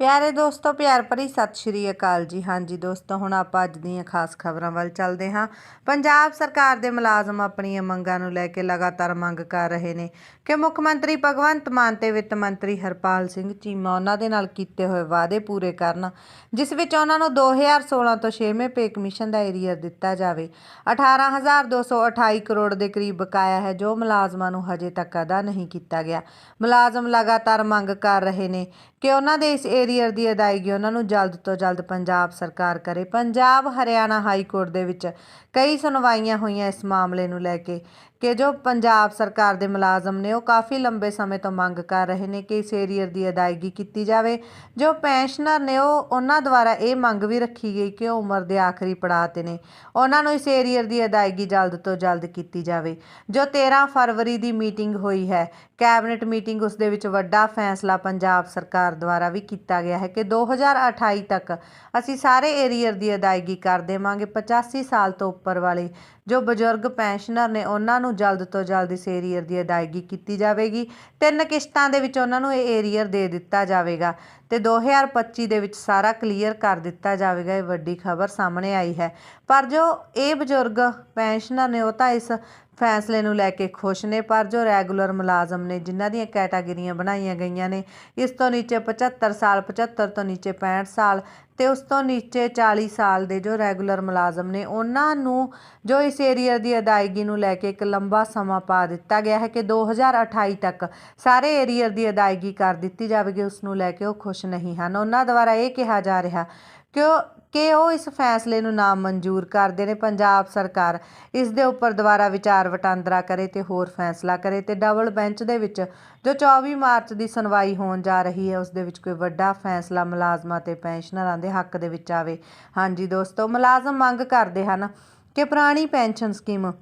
ਪਿਆਰੇ ਦੋਸਤੋ, ਪਿਆਰ ਭਰੀ ਸਤਿ ਸ਼੍ਰੀ ਅਕਾਲ ਜੀ। ਹਾਂਜੀ ਦੋਸਤੋ, ਹੁਣ ਆਪਾਂ ਅੱਜ ਦੀਆਂ ਖਾਸ ਖਬਰਾਂ ਵੱਲ ਚੱਲਦੇ ਹਾਂ। ਪੰਜਾਬ ਸਰਕਾਰ ਦੇ ਮੁਲਾਜ਼ਮ ਆਪਣੀਆਂ ਮੰਗਾਂ ਨੂੰ ਲੈ ਕੇ ਲਗਾਤਾਰ ਮੰਗ ਕਰ ਰਹੇ ਨੇ ਕਿ ਮੁੱਖ ਮੰਤਰੀ ਭਗਵੰਤ ਮਾਨ ਤੇ ਵਿੱਤ ਮੰਤਰੀ ਹਰਪਾਲ ਸਿੰਘ ਚੀਮਾ ਉਹਨਾਂ ਦੇ ਨਾਲ ਕੀਤੇ ਹੋਏ ਵਾਅਦੇ ਪੂਰੇ ਕਰਨ, ਜਿਸ ਵਿੱਚ ਉਹਨਾਂ ਨੂੰ 2016 ਤੋਂ 6ਵੇਂ ਪੇ ਕਮਿਸ਼ਨ ਦਾ ਏਰੀਅਰ ਦਿੱਤਾ ਜਾਵੇ। 18228 ਕਰੋੜ ਦੇ ਕਰੀਬ ਬਕਾਇਆ ਹੈ, ਜੋ ਮੁਲਾਜ਼ਮਾਂ ਨੂੰ ਹਜੇ ਤੱਕ ਅਦਾ ਨਹੀਂ ਕੀਤਾ ਗਿਆ। ਮੁਲਾਜ਼ਮ ਲਗਾਤਾਰ ਮੰਗ ਕਰ ਰਹੇ ਨੇ ਕਿ ਉਹਨਾਂ ਦੇ ਇਸ ਏਰੀਅਰ ਦੀ ਅਦਾਇਗੀ ਉਹਨਾਂ ਨੂੰ ਜਲਦ ਤੋਂ ਜਲਦ ਪੰਜਾਬ ਸਰਕਾਰ ਕਰੇ। ਪੰਜਾਬ, ਹਰਿਆਣਾ ਹਾਈ ਕੋਰਟ ਦੇ ਵਿੱਚ ਕਈ ਸੁਣਵਾਈਆਂ ਹੋਈਆਂ ਇਸ ਮਾਮਲੇ ਨੂੰ ਲੈ ਕੇ। ਕਿ ਜੋ ਪੰਜਾਬ ਸਰਕਾਰ ਦੇ ਮੁਲਾਜ਼ਮ ਨੇ ਉਹ ਕਾਫੀ ਲੰਬੇ ਸਮੇਂ ਤੋਂ ਮੰਗ ਕਰ ਰਹੇ ਨੇ ਕਿ ਇਸ ਏਰੀਅਰ ਦੀ ਅਦਾਇਗੀ ਕੀਤੀ ਜਾਵੇ। ਜੋ ਪੈਨਸ਼ਨਰ ਨੇ ਉਹ, ਉਹਨਾਂ ਦੁਆਰਾ ਇਹ ਮੰਗ ਵੀ ਰੱਖੀ ਗਈ ਕਿ ਉਹ ਉਮਰ ਦੇ ਆਖਰੀ ਪੜਾਅ ਤੇ ਨੇ। ਉਹਨਾਂ ਨੂੰ ਇਸ ਏਰੀਅਰ ਦੀ ਅਦਾਇਗੀ ਜਲਦ ਤੋਂ ਜਲਦ ਕੀਤੀ ਜਾਵੇ। ਜੋ 13 ਫਰਵਰੀ ਦੀ ਮੀਟਿੰਗ ਹੋਈ ਹੈ, ਕੈਬਨਿਟ ਮੀਟਿੰਗ ਉਸ ਦੇ ਵਿੱਚ ਵੱਡਾ ਫੈਸਲਾ ਪੰਜਾਬ ਸਰਕਾਰ ਦੁਆਰਾ ਵੀ ਕੀਤਾ ਗਿਆ ਹੈ ਕਿ 2028 ਤੱਕ ਅਸੀਂ ਸਾਰੇ ਏਰੀਅਰ ਦੀ ਅਦਾਇਗੀ ਕਰ ਦੇਵਾਂਗੇ। 85 ਸਾਲ ਤੋਂ ਉੱਪਰ ਵਾਲੇ ਜੋ ਬਜ਼ੁਰਗ ਪੈਨਸ਼ਨਰ ਨੇ ਉਹਨਾਂ ਨੂੰ ਜਲਦ ਤੋਂ ਜਲਦ ਇਸ ਏਰੀਅਰ ਦੀ ਅਦਾਇਗੀ ਕੀਤੀ ਜਾਵੇਗੀ। ਤਿੰਨ ਕਿਸ਼ਤਾਂ ਦੇ ਵਿੱਚ ਉਹਨਾਂ ਨੂੰ ਇਹ ਏਰੀਅਰ ਦੇ ਦਿੱਤਾ ਜਾਵੇਗਾ ਤੇ 2025 ਦੇ ਵਿੱਚ ਸਾਰਾ ਕਲੀਅਰ ਕਰ ਦਿੱਤਾ ਜਾਵੇਗਾ। ਇਹ ਵੱਡੀ ਖਬਰ ਸਾਹਮਣੇ ਆਈ ਹੈ। ਪਰ ਜੋ ਇਹ ਬਜ਼ੁਰਗ ਪੈਨਸ਼ਨਰ ਨੇ ਉਹ ਤਾਂ ਇਸ ਫੈਸਲੇ ਨੂੰ ਲੈ ਕੇ ਖੁਸ਼ ਨੇ, ਪਰ ਜੋ ਰੈਗੂਲਰ ਮੁਲਾਜ਼ਮ ਨੇ, ਜਿਨ੍ਹਾਂ ਦੀਆਂ ਕੈਟਾਗਰੀਆਂ ਬਣਾਈਆਂ ਗਈਆਂ ਨੇ, ਇਸ ਤੋਂ ਨੀਚੇ 75 ਸਾਲ 75 ਤੋਂ ਨੀਚੇ 65 ਸਾਲ ਤੇ ਉਸ ਤੋਂ ਨੀਚੇ 40 ਸਾਲ ਦੇ ਜੋ ਰੈਗੂਲਰ ਮੁਲਾਜ਼ਮ ਨੇ, ਉਹਨਾਂ ਨੂੰ ਜੋ ਇਸ ਏਰੀਆ ਦੀ ਅਦਾਇਗੀ ਨੂੰ ਲੈ ਕੇ ਇੱਕ ਲੰਬਾ ਸਮਾਂ ਪਾ ਦਿੱਤਾ ਗਿਆ ਹੈ ਕਿ 2028 ਤੱਕ ਸਾਰੇ ਏਰੀਆ ਦੀ ਅਦਾਇਗੀ ਕਰ ਦਿੱਤੀ ਜਾਵੇਗੀ, ਉਸ ਨੂੰ ਲੈ ਕੇ ਉਹ ਖੁਸ਼ ਨਹੀਂ ਹਨ। ਉਹਨਾਂ ਦੁਆਰਾ ਇਹ ਕਿਹਾ ਜਾ ਰਿਹਾ ਕਿ ਉਹ ਕਿ ਉਹ ਇਸ ਫੈਸਲੇ ਨੂੰ ਨਾ ਮਨਜ਼ੂਰ ਕਰਦੇ ਨੇ ਪੰਜਾਬ ਸਰਕਾਰ। ਇਸ ਦੇ ਉੱਪਰ ਦੁਬਾਰਾ ਵਿਚਾਰ ਵਟਾਂਦਰਾ ਕਰੇ ਤੇ ਹੋਰ ਫੈਸਲਾ ਕਰੇ ਤੇ ਡਬਲ ਬੈਂਚ ਦੇ ਵਿੱਚ ਜੋ 24 ਮਾਰਚ ਦੀ ਸੁਣਵਾਈ ਹੋਣ ਜਾ ਰਹੀ ਹੈ, ਉਸ ਦੇ ਵਿੱਚ ਕੋਈ ਵੱਡਾ ਫੈਸਲਾ ਮੁਲਾਜ਼ਮਾਂ ਤੇ ਪੈਨਸ਼ਨਰਾਂ ਦੇ ਹੱਕ ਦੇ ਵਿੱਚ ਆਵੇ। ਹਾਂਜੀ ਦੋਸਤੋ, ਮੁਲਾਜ਼ਮ ਮੰਗ ਕਰਦੇ ਹਨ ਕਿ ਪੁਰਾਣੀ ਪੈਨਸ਼ਨ ਸਕੀਮ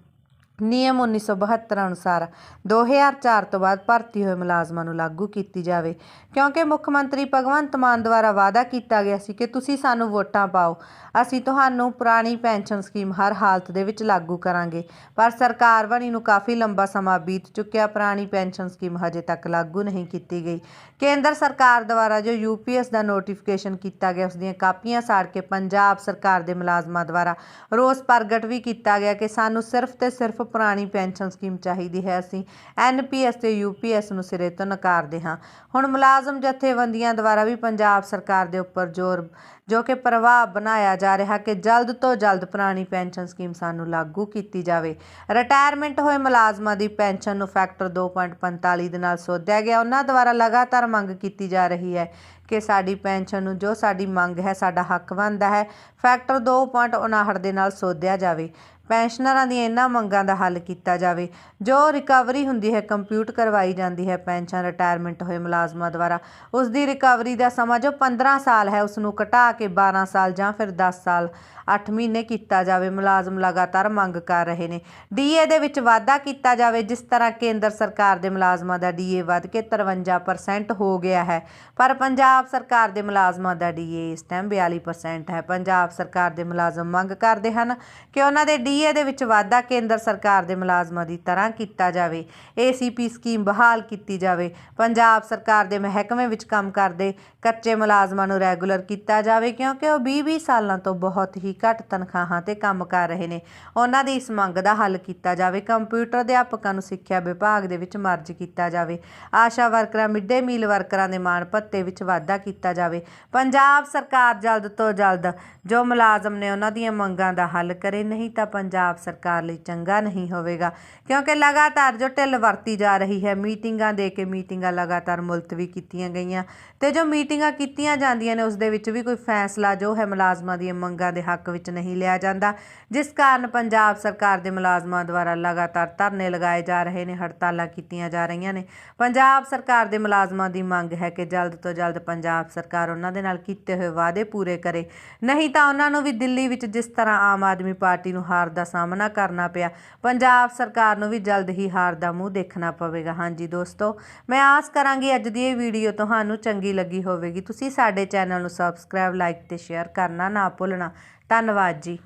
ਨਿਯਮ 1972 ਅਨੁਸਾਰ 2004 ਤੋਂ ਬਾਅਦ ਭਰਤੀ ਹੋਏ ਮੁਲਾਜ਼ਮਾਂ ਨੂੰ ਲਾਗੂ ਕੀਤੀ ਜਾਵੇ। ਕਿਉਂਕਿ ਮੁੱਖ ਮੰਤਰੀ ਭਗਵੰਤ ਮਾਨ ਦੁਆਰਾ ਵਾਅਦਾ ਕੀਤਾ ਗਿਆ ਸੀ ਕਿ ਤੁਸੀਂ ਸਾਨੂੰ ਵੋਟਾਂ ਪਾਓ। ਅਸੀਂ ਤੁਹਾਨੂੰ ਪੁਰਾਣੀ ਪੈਨਸ਼ਨ ਸਕੀਮ ਹਰ ਹਾਲਤ ਦੇ ਵਿੱਚ ਲਾਗੂ ਕਰਾਂਗੇ। ਪਰ ਸਰਕਾਰ ਬਣੀ ਨੂੰ ਕਾਫੀ ਲੰਬਾ ਸਮਾਂ ਬੀਤ ਚੁੱਕਿਆ। ਪੁਰਾਣੀ ਪੈਨਸ਼ਨ ਸਕੀਮ ਹਜੇ ਤੱਕ ਲਾਗੂ ਨਹੀਂ ਕੀਤੀ ਗਈ। ਕੇਂਦਰ ਸਰਕਾਰ ਦੁਆਰਾ ਜੋ ਯੂਪੀਐਸ ਦਾ ਨੋਟੀਫਿਕੇਸ਼ਨ ਕੀਤਾ ਗਿਆ ਉਸ ਦੀਆਂ ਕਾਪੀਆਂ ਸਾੜ ਕੇ ਪੰਜਾਬ ਸਰਕਾਰ ਦੇ ਮੁਲਾਜ਼ਮਾਂ ਦੁਆਰਾ ਰੋਸ ਪ੍ਰਗਟ ਵੀ ਕੀਤਾ ਗਿਆ ਕਿ ਸਾਨੂੰ ਸਿਰਫ ਤੇ ਸਿਰਫ ਪੁਰਾਣੀ ਪੈਨਸ਼ਨ ਸਕੀਮ ਚਾਹੀਦੀ ਹੈ ਅਸੀਂ। ਐਨਪੀਐਸ ਤੇ ਯੂਪੀਐਸ ਨੂੰ ਸਿਰੇ ਤੋਂ ਨਕਾਰਦੇ ਹਾਂ। ਹੁਣ ਮੁਲਾਜ਼ਮ ਜਥੇਬੰਦੀਆਂ ਦੁਆਰਾ ਵੀ ਪੰਜਾਬ ਸਰਕਾਰ ਦੇ ਉੱਪਰ ਜ਼ੋਰ, ਜੋ ਕਿ ਪ੍ਰਭਾਵ ਬਣਾਇਆ ਜਾ ਰਿਹਾ ਕਿ ਜਲਦ ਤੋਂ ਜਲਦ ਪੁਰਾਣੀ ਪੈਨਸ਼ਨ ਸਕੀਮ ਸਾਨੂੰ ਲਾਗੂ ਕੀਤੀ ਜਾਵੇ। ਰਿਟਾਇਰਮੈਂਟ ਹੋਏ ਮੁਲਾਜ਼ਮਾਂ ਦੀ ਪੈਨਸ਼ਨ ਨੂੰ ਫੈਕਟਰ 2.45 ਦੇ ਨਾਲ ਸੋਧਿਆ ਗਿਆ। ਉਹਨਾਂ ਦੁਆਰਾ ਲਗਾਤਾਰ ਮੰਗ ਕੀਤੀ ਜਾ ਰਹੀ ਹੈ ਕਿ ਸਾਡੀ ਪੈਨਸ਼ਨ ਨੂੰ ਜੋ ਸਾਡੀ ਮੰਗ ਹੈ, ਸਾਡਾ ਹੱਕ ਬਣਦਾ ਹੈ, ਫੈਕਟਰ 2.59 ਦੇ ਨਾਲ ਸੋਧਿਆ ਜਾਵੇ। ਪੈਨਸ਼ਨਰਾਂ ਦੀਆਂ ਇਹਨਾਂ ਮੰਗਾਂ ਦਾ ਹੱਲ ਕੀਤਾ ਜਾਵੇ। ਜੋ ਰਿਕਵਰੀ ਹੁੰਦੀ ਹੈ, ਕੰਪਿਊਟ ਕਰਵਾਈ ਜਾਂਦੀ ਹੈ ਪੈਨਸ਼ਨ ਰਿਟਾਇਰਮੈਂਟ ਹੋਏ ਮੁਲਾਜ਼ਮਾਂ ਦੁਆਰਾ। ਉਸ ਦੀ ਰਿਕਵਰੀ ਦਾ ਸਮਾਂ ਜੋ 15 ਸਾਲ ਹੈ ਉਸ ਨੂੰ ਘਟਾ ਕੇ 12 ਸਾਲ ਜਾਂ ਫਿਰ 10 ਸਾਲ 8 ਮਹੀਨੇ ਕੀਤਾ ਜਾਵੇ। ਮੁਲਾਜ਼ਮ ਲਗਾਤਾਰ ਮੰਗ ਕਰ ਰਹੇ ਨੇ। ਡੀਏ ਦੇ ਵਿੱਚ ਵਾਧਾ ਕੀਤਾ ਜਾਵੇ, ਜਿਸ ਤਰ੍ਹਾਂ ਕੇਂਦਰ ਸਰਕਾਰ ਦੇ ਮੁਲਾਜ਼ਮਾਂ ਦਾ ਡੀਏ ਵੱਧ ਕੇ 53% ਹੋ ਗਿਆ ਹੈ। ਪਰ ਪੰਜਾਬ ਸਰਕਾਰ ਦੇ ਮੁਲਾਜ਼ਮਾਂ ਦਾ ਡੀਏ ਇਸ ਟਾਈਮ 42% ਹੈ। ਪੰਜਾਬ ਸਰਕਾਰ ਦੇ ਮੁਲਾਜ਼ਮ ਮੰਗ ਕਰਦੇ ਹਨ ਕਿ ਉਹਨਾਂ ਦੇ ਡੀ ਡੀਏ ਦੇ ਵਿੱਚ ਵਾਧਾ ਕੇਂਦਰ ਸਰਕਾਰ ਦੇ ਮੁਲਾਜ਼ਮਾਂ ਦੀ ਤਰ੍ਹਾਂ ਕੀਤਾ ਜਾਵੇ। ਏਸੀਪੀ ਸਕੀਮ ਬਹਾਲ ਕੀਤੀ ਜਾਵੇ। ਪੰਜਾਬ ਸਰਕਾਰ ਦੇ ਮਹਿਕਮੇ ਵਿੱਚ ਕੰਮ ਕਰਦੇ ਕੱਚੇ ਮੁਲਾਜ਼ਮਾਂ ਨੂੰ ਰੈਗੂਲਰ ਕੀਤਾ ਜਾਵੇ ਕਿਉਂਕਿ ਉਹ 20-20 ਸਾਲਾਂ ਤੋਂ ਬਹੁਤ ਹੀ ਘੱਟ ਤਨਖਾਹਾਂ ਤੇ ਕੰਮ ਕਰ ਰਹੇ ਨੇ। ਉਹਨਾਂ ਦੀ ਇਸ ਮੰਗ ਦਾ ਹੱਲ ਕੀਤਾ ਜਾਵੇ। ਕੰਪਿਊਟਰ ਅਧਿਆਪਕਾਂ ਨੂੰ ਸਿੱਖਿਆ ਵਿਭਾਗ ਦੇ ਵਿੱਚ ਮਰਜ ਕੀਤਾ ਜਾਵੇ। ਆਸ਼ਾ ਵਰਕਰਾਂ ਮਿਡ ਡੇ ਮੀਲ ਵਰਕਰਾਂ ਦੇ ਮਾਣ ਭੱਤੇ ਵਿੱਚ ਵਾਧਾ ਕੀਤਾ ਜਾਵੇ। ਪੰਜਾਬ ਸਰਕਾਰ ਜਲਦ ਤੋਂ ਜਲਦ ਜੋ ਮੁਲਾਜ਼ਮ ਨੇ ਉਹਨਾਂ ਦੀਆਂ ਮੰਗਾਂ ਦਾ ਹੱਲ ਕਰੇ, ਨਹੀਂ ਤਾਂ ਪੰਜਾਬ ਸਰਕਾਰ ਲਈ ਚੰਗਾ ਨਹੀਂ ਹੋਵੇਗਾ। ਕਿਉਂਕਿ ਲਗਾਤਾਰ ਜੋ ਢਿੱਲ ਵਰਤੀ ਜਾ ਰਹੀ ਹੈ, ਮੀਟਿੰਗਾਂ ਦੇ ਕੇ ਮੀਟਿੰਗਾਂ ਲਗਾਤਾਰ ਮੁਲਤਵੀ ਕੀਤੀਆਂ ਗਈਆਂ ਤੇ ਜੋ ਮੀਟਿੰਗਾਂ ਕੀਤੀਆਂ ਜਾਂਦੀਆਂ ਨੇ ਉਸ ਦੇ ਵਿੱਚ ਵੀ ਕੋਈ ਫੈਸਲਾ ਜੋ ਹੈ ਮੁਲਾਜ਼ਮਾਂ ਦੀਆਂ ਮੰਗਾਂ ਦੇ ਹੱਕ ਵਿੱਚ ਨਹੀਂ ਲਿਆ ਜਾਂਦਾ। ਜਿਸ ਕਾਰਨ ਪੰਜਾਬ ਸਰਕਾਰ ਦੇ ਮੁਲਾਜ਼ਮਾਂ ਦੁਆਰਾ ਲਗਾਤਾਰ ਧਰਨੇ ਲਗਾਏ ਜਾ ਰਹੇ ਨੇ, ਹੜਤਾਲਾਂ ਕੀਤੀਆਂ ਜਾ ਰਹੀਆਂ ਨੇ। ਪੰਜਾਬ ਸਰਕਾਰ ਦੇ ਮੁਲਾਜ਼ਮਾਂ ਦੀ ਮੰਗ ਹੈ ਕਿ ਜਲਦ ਤੋਂ ਜਲਦ ਪੰਜਾਬ ਸਰਕਾਰ ਉਹਨਾਂ ਦੇ ਨਾਲ ਕੀਤੇ ਹੋਏ ਵਾਅਦੇ ਪੂਰੇ ਕਰੇ। ਨਹੀਂ ਤਾਂ ਉਹਨਾਂ ਨੂੰ ਵੀ ਦਿੱਲੀ ਵਿੱਚ ਜਿਸ ਤਰ੍ਹਾਂ ਆਮ ਆਦਮੀ ਪਾਰਟੀ ਨੂੰ ਹਾਰ ਦਾ ਸਾਹਮਣਾ ਕਰਨਾ ਪਿਆ। ਪੰਜਾਬ ਸਰਕਾਰ ਨੂੰ ਵੀ ਜਲਦ ਹੀ ਹਾਰ ਦਾ ਮੂੰਹ ਦੇਖਣਾ ਪਵੇਗਾ। ਹਾਂਜੀ ਦੋਸਤੋ, ਮੈਂ ਆਸ ਕਰਾਂਗੀ ਅੱਜ ਦੀ ਇਹ ਵੀਡੀਓ ਤੁਹਾਨੂੰ ਚੰਗੀ ਲੱਗੀ ਹੋਵੇਗੀ। ਤੁਸੀਂ ਸਾਡੇ ਚੈਨਲ ਨੂੰ ਸਬਸਕ੍ਰਾਈਬ ਲਾਈਕ ਤੇ ਸ਼ੇਅਰ ਕਰਨਾ ਨਾ ਭੁੱਲਣਾ। ਧੰਨਵਾਦ ਜੀ।